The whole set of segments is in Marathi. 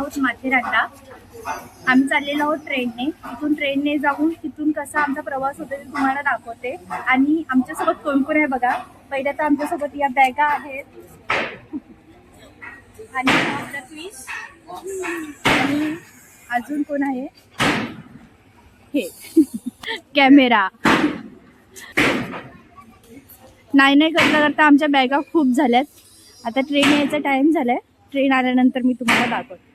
आहोत माथेरानला. आम्ही चाललेलो आहोत ट्रेनने. तिथून ट्रेनने जाऊन तिथून कसा आमचा प्रवास होतो ते तुम्हाला दाखवते. आणि आमच्यासोबत कोण कोण आहे बघा. पहिल्या तर आमच्यासोबत या बॅगा आहेत. आणि आणि अजून कोण आहे? हे. कॅमेरा. नाही नाही करता करता आमच्या बॅगा खूप झाल्यात. आता ट्रेन यायचा टाईम झालाय. ट्रेन आल्यानंतर मी तुम्हाला दाखवते.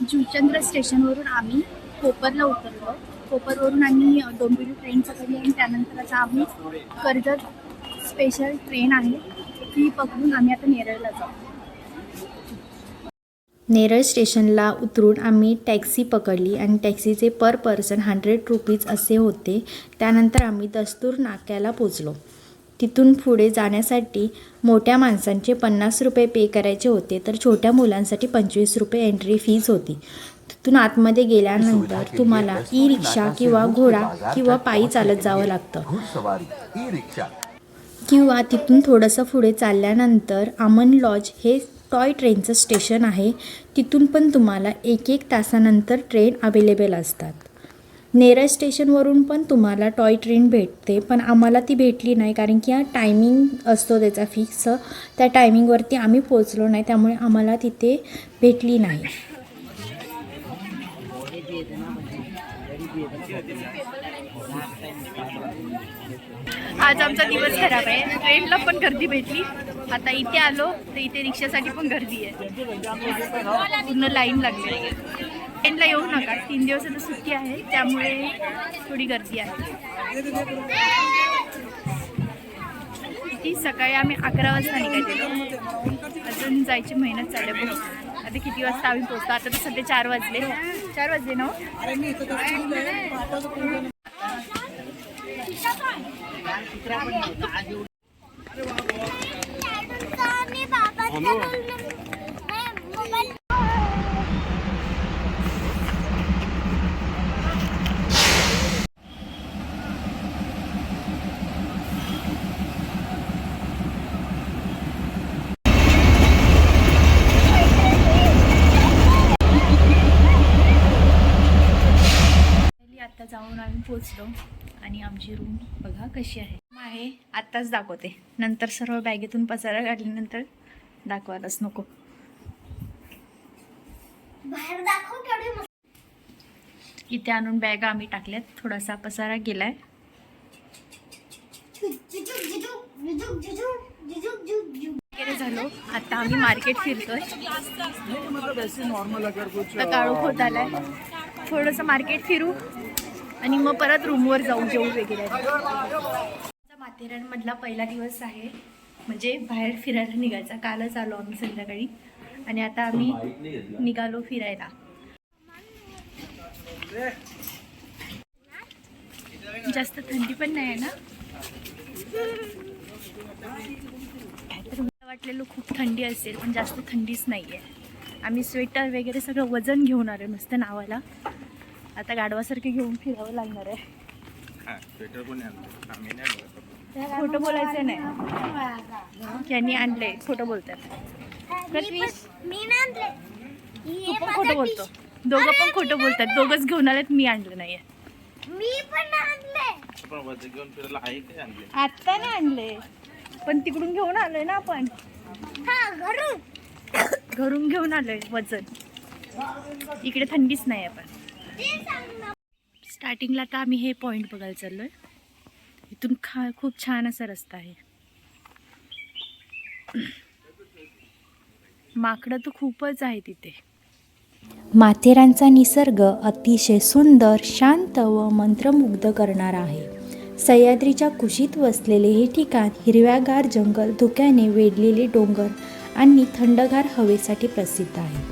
जुचंद्र स्टेशनवरून आम्ही कोपरला उतरलो. कोपरवरून आम्ही डोंबिवली ट्रेन पकडली आणि त्यानंतर आता आम्ही कर्जत स्पेशल ट्रेन आहे. ती पकडून आम्ही आता नेरळला जाऊ. नेरळ स्टेशनला उतरून आम्ही टॅक्सी पकडली आणि टॅक्सीचे पर पर्सन हंड्रेड रुपीज असे होते. त्यानंतर आम्ही दस्तूर नाक्याला पोचलो. तिथून पुढे जाण्यासाठी मोठ्या माणसांचे पन्नास रुपये पे करायचे होते तर छोट्या मुलांसाठी पंचवीस रुपये एंट्री फीज होती. तिथून आतमध्ये गेल्यानंतर तुम्हाला ई रिक्षा किंवा घोडा किंवा पायी चालत जावं लागतं. किंवा तिथून थोडंसं पुढे चालल्यानंतर अमन लॉज हे टॉय ट्रेनचं स्टेशन आहे. तिथून पण तुम्हाला एक एक तासानंतर ट्रेन अवेलेबल असतात. नेरळ स्टेशनवरून पण तुम्हाला टॉय ट्रेन भेटते पण आम्हाला ती भेटली नाही कारण की हा टायमिंग असतो त्याचा फिक्स. त्या टायमिंगवरती आम्ही पोचलो नाही त्यामुळे आम्हाला तिथे भेटली नाही. आज आमचा दिवस खराब आहे. ट्रेनला पण गर्दी भेटली. आता इथे आलो तर इथे रिक्षासाठी पण गर्दी आहे. पूर्ण लाईन लागली. ट्रेनला येऊ नका. तीन दिवस आता सुट्टी आहे त्यामुळे थोडी गर्दी आहे. किती सकाळी आम्ही अकरा वाजता निघालेलो अजून जायची मेहनत चालू बघ बघू. आता किती वाजता आम्ही पोहोचतो? आता तर सध्या चार वाजले. चार वाजले ना हो? हो? Finally आता जाऊन आम्ही पोचलो आणि आमची रूम बघा कशी आहे आत्ताच दाखवते नंतर सर्व बॅगेतून पसारा काढल्यानंतर दाखवायलाच नको. इथे आणून बॅग आम्ही टाकल्यात. थोडासा पसारा गेलाय. झालो. आता आम्ही मार्केट फिरतोय. काळू होत आलाय. थोडंसं मार्केट फिरू आणि मग परत रूमवर जाऊ जेऊ वगैरे. माथेरानमधला पहिला दिवस आहे. म्हणजे बाहेर फिरायला निघायचा. कालच आलो आम्ही संध्याकाळी. आणि आता आम्ही निघालो फिरायला. जास्त थंडी पण नाही आहे ना? मला वाटलेलं खूप थंडी असेल पण जास्त थंडीच नाही आहे आम्ही स्वेटर वगैरे सगळं वजन घेऊन आलो नुसतं नावाला. आता गाढवासारखे घेऊन फिरावं लागणार आहे. खोटं बोलायचं नाही. यांनी आणलंय खोटं बोलतात. मी आणले तू पण खोटं बोलतो. दोघं पण खोटं बोलतात. दोघंच घेऊन आलेत मी आणलं नाहीये. मी पण आणले आता ना आणले पण तिकडून घेऊन आलोय ना आपण. हा घरून. घरून घेऊन आलोय वजन. इकडे थंडीच नाही आहे पण. ते सांग ना. स्टार्टिंगला तर आम्ही हे पॉईंट बघायला चाललोय. इथून खा खूप छान असा रस्ता आहे. माकडं तर खूपच आहे तिथे माथेरानचा निसर्ग अतिशय सुंदर शांत व मंत्रमुग्ध करणारा आहे. सह्याद्रीच्या कुशीत वसलेले हे ठिकाण हिरव्यागार जंगल धुक्याने वेढलेले डोंगर आणि थंडगार हवेसाठी प्रसिद्ध आहे.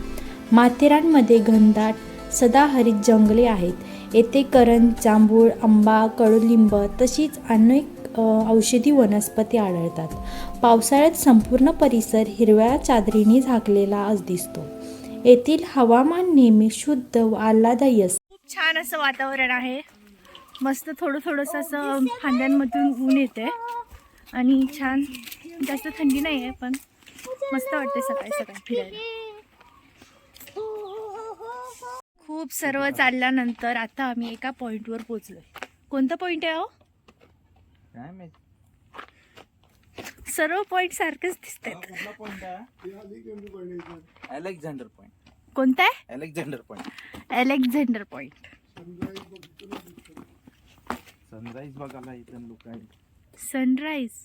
माथेरानमध्ये घनदाट सदाहरित जंगले आहेत. येथे करण जांभूळ आंबा कडुलिंब तशीच अनेक औषधी वनस्पती आढळतात. पावसाळ्यात संपूर्ण परिसर हिरव्या चादरीने झाकलेला आज दिसतो. येथील हवामान नेहमी शुद्ध व आल्हादायी असते. खूप छान असं वातावरण आहे. मस्त थोडं थोडंसं असं फांद्यांमधून ऊन येते. आणि छान जास्त थंडी नाही आहे पण मस्त वाटते सकाळी सकाळी फिरायला. खूप सर्व चालल्यानंतर आता आम्ही एका पॉईंटवर पोचलो कोणता पॉईंट आहे हो सर्व पॉईंट सारखेच दिसत आहेत पॉइंट अलेक्झांडर पॉइंट कोणता आहे? Alexander point Alexander point sunrise बघायला इथं लोक सनराईज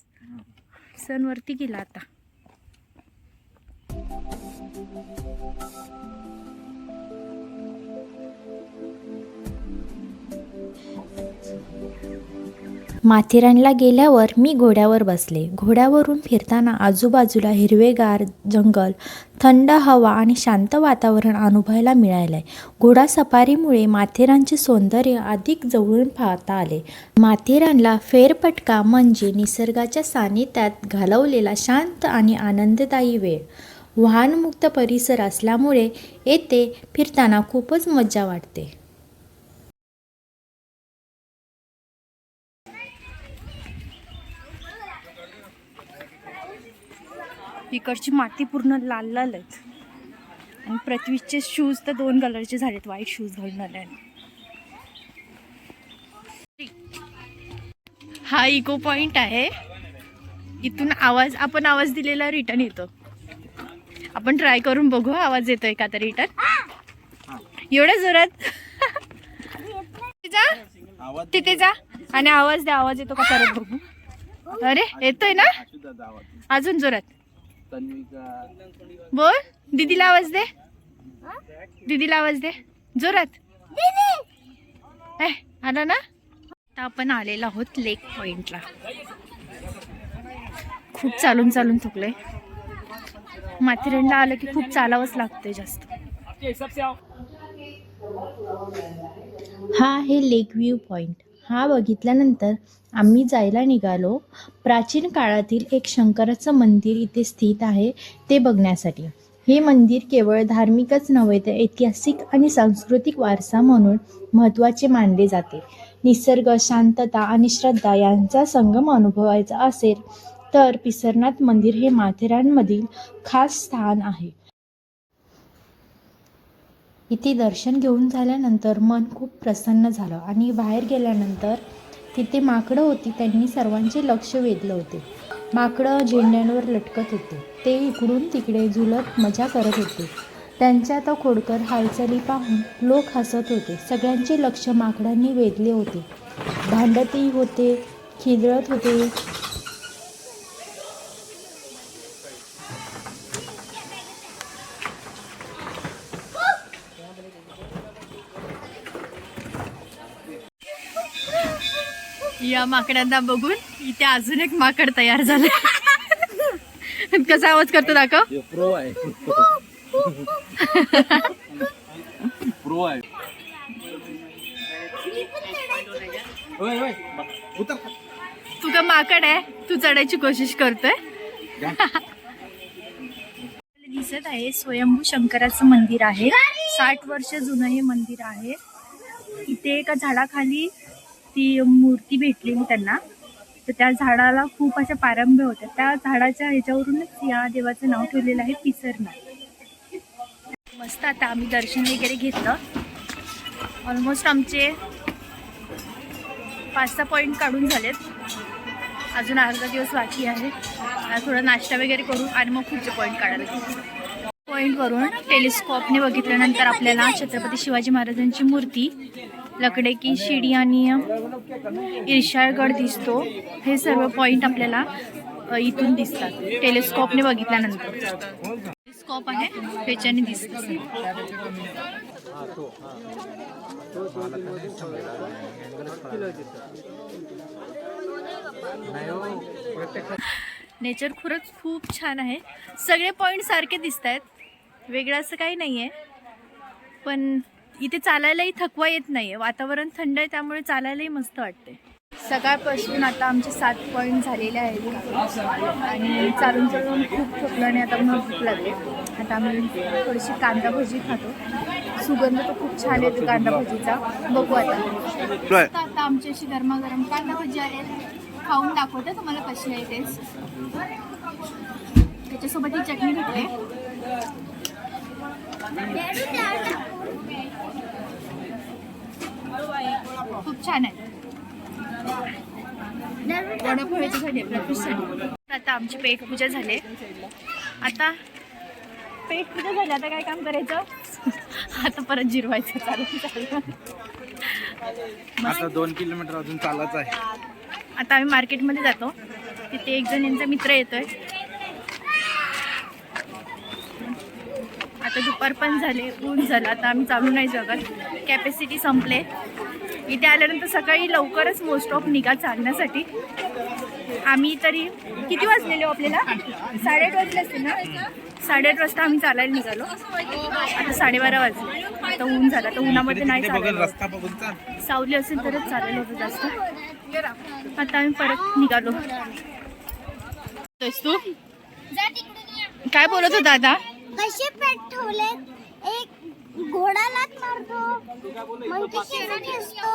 सनवरती गेला आता. माथेरानला गेल्यावर मी घोड्यावर बसले. घोड्यावरून फिरताना आजूबाजूला हिरवेगार जंगल थंड हवा आणि शांत वातावरण अनुभवायला मिळालंय घोडा सफारीमुळे माथेरानचे सौंदर्य अधिक जवळून पाहता आले. माथेरानला फेरपटका म्हणजे निसर्गाच्या सानिध्यात घालवलेला शांत आणि आनंददायी वेळ. वाहनमुक्त परिसर असल्यामुळे येथे फिरताना खूपच मज्जा वाटते. इकडची माती पूर्ण लाल लाल आहेत. आणि पृथ्वीचे शूज तर दोन कलरचे झालेत व्हाईट शूज घालून आल्याने. हा इको पॉइंट आहे. इथून आवाज आपण आवाज दिलेला रिटर्न येतो. आपण ट्राय करून बघू आवाज येतोय का तर रिटर्न एवढ्या जोरात. जा. तिथे जा. आणि आवाज द्या आवाज येतो का परत बघू. अरे येतोय ना? अजून जोरात. तन्विका बोल दीदीला आवाज दे. दीदीला आवाज दे. जोरात. ए, आला ना? आता आपण आलेलो आहोत लेक पॉइंटला. खूप चालून चालून थुकले माथेरानला आलं की खूप चालावंच लागतंय जास्त. हा आहे लेक व्ह्यू पॉईंट हा बघितल्यानंतर आम्ही जायला निघालो. प्राचीन काळातील एक शंकराचं मंदिर इथे स्थित आहे ते बघण्यासाठी. हे मंदिर केवळ धार्मिकच नव्हे तर ऐतिहासिक आणि सांस्कृतिक वारसा म्हणून महत्त्वाचे मानले जाते. निसर्ग शांतता आणि श्रद्धा यांचा संगम अनुभवायचा असेल तर पिसरनाथ मंदिर हे माथेरानमधील खास स्थान आहे. इथे दर्शन घेऊन झाल्यानंतर मन खूप प्रसन्न झालं आणि बाहेर गेल्यानंतर तिथे माकडं होती त्यांनी सर्वांचे लक्ष वेधलं होते. माकडं झेंड्यांवर लटकत होते. ते इकडून तिकडे झुलत मजा करत होते. त्यांच्या तो खोडकर हालचाली पाहून लोक हसत होते. सगळ्यांचे लक्ष माकडांनी वेधले होते. भांडतही होते खिदळत होते. या माकडांना बघून इथे अजून एक माकड तयार झालं. कसा आवाज करतो दाखव. प्रो आहे. प्रो आहे. होय होय. बघ, उतर. तू का माकड आहे? तू चढायची कोशिश करतोय. दिसत आहे स्वयंभू शंकराचं मंदिर आहे. साठ वर्ष जुनं हे मंदिर आहे. इथे एका झाडाखाली ती मूर्ती भेटलेली त्यांना. तर त्या झाडाला खूप अशा पारंभ्य होत्या. त्या झाडाच्या ह्याच्यावरूनच या देवाचं नाव ठेवलेलं आहे पिसरनाथ मस्त आता आम्ही दर्शन वगैरे घेतलं. ऑलमोस्ट आमचे पाच सहा पॉईंट काढून झालेत. अजून अर्धा दिवस बाकी आहे. थोडा नाश्ता वगैरे करू आणि मग पुढचे पॉईंट काढायला घेऊ पॉईंट करून टेलिस्कॉपने बघितल्यानंतर आपल्याला छत्रपती शिवाजी महाराजांची मूर्ती लकडे की शिडी आणि इर्शाळगड दिसतो. हे सर्व पॉईंट आपल्याला इथून दिसतात. टेलिस्कोपने बघितल्यानंतर. टेलिस्कोप आहे त्याच्याने दिसत नेचर खरंच खूप छान आहे. सगळे पॉईंट सारखे दिसत आहेत वेगळं असं काही नाही आहे पण इथे चालायलाही थकवा येत नाही आहे वातावरण थंड आहे त्यामुळे चालायलाही मस्त वाटते सकाळपासून आता आमचे सात पॉईंट झालेले आहेत. आणि चालून चालून खूप थकलं आणि आता मग भूक लागली. आता आम्ही थोडीशी कांदा भजी खातो. सुगंध तर खूप छान येतो कांदा भजीचा. बघू आता. आता आता आमची अशी गरमागरम कांदा भजी आहे. खाऊन दाखवते तुम्हाला कशी आहे टेस्ट त्याच्यासोबत ही चटणी भेटते खूप छान आहे. वडापोह्याचे झाले प्रॅक्टिससाठी आता आमची पेट पूजा झाले. आता पेट पूजा झाली आता काय काम करायचं? आता परत जिरवायचं चालू चालू. आता दोन किलोमीटर अजून चालायचं आहे. आता आम्ही मार्केटमध्ये जातो. तिथे एक जण यांचा मित्र येतोय. आता दुपार पण झाले ऊन झालं. आता आम्ही चालू नाही जगत. कॅपॅसिटी संपले. इथे आल्यानंतर सकाळी लवकरच मोस्ट ऑफ निघा चालण्यासाठी. आम्ही तरी किती वाजलेले आपल्याला? साडेआठ वाजले असते ना? साडेआठ वाजता आम्ही चालायला निघालो. आता साडेबारा वाजले. आता ऊन झालं. आता उन्हामध्ये नाही सावली असेल तरच चालेल होतं जास्त. आता आम्ही परत निघालो. तेच तू. काय बोलत होता आता? कसे पेट ठेवले? एक घोडा लात मारतो मंकी शेणा ठेचतो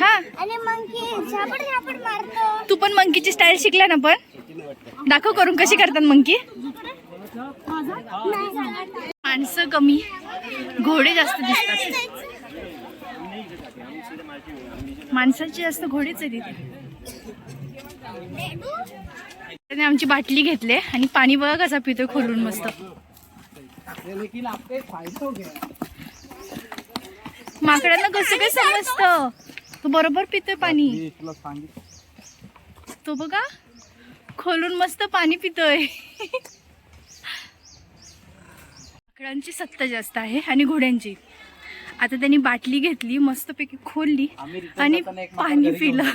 हा. आणि मंकी झापड झापड मारतो. तू पण मंकीची स्टाईल शिकला ना पण? दाखव करून कशी करतात मंकी माणसं कमी घोडे जास्त दिसतात. माणसाची जास्त घोडेच आहे तिथे त्याने आमची बाटली घेतली आणि पाणी बघा कसा पितोय खोलून मस्त. माकडांना कसं काय समजतं? तो बरोबर पितोय पाणी. तो बघा खोलून मस्त पाणी पितोय. माकडांची सत्ता जास्त आहे आणि घोड्यांची. आता त्यांनी बाटली घेतली मस्तपैकी खोलली आणि पाणी पिलं.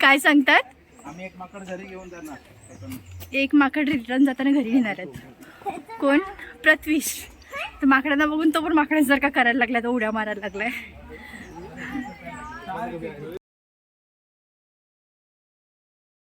काय सांगतात? आम्ही एक माकड घरी घेऊन जाणार. त्याच्यानं. एक माकड रिटर्न जाताना घरी येणार आहेत. कोण? प्रथ्वीश तर माकडांना बघून तो पण माकडांसारखा करायला लागलाय तो उड्या मारायला लागलाय.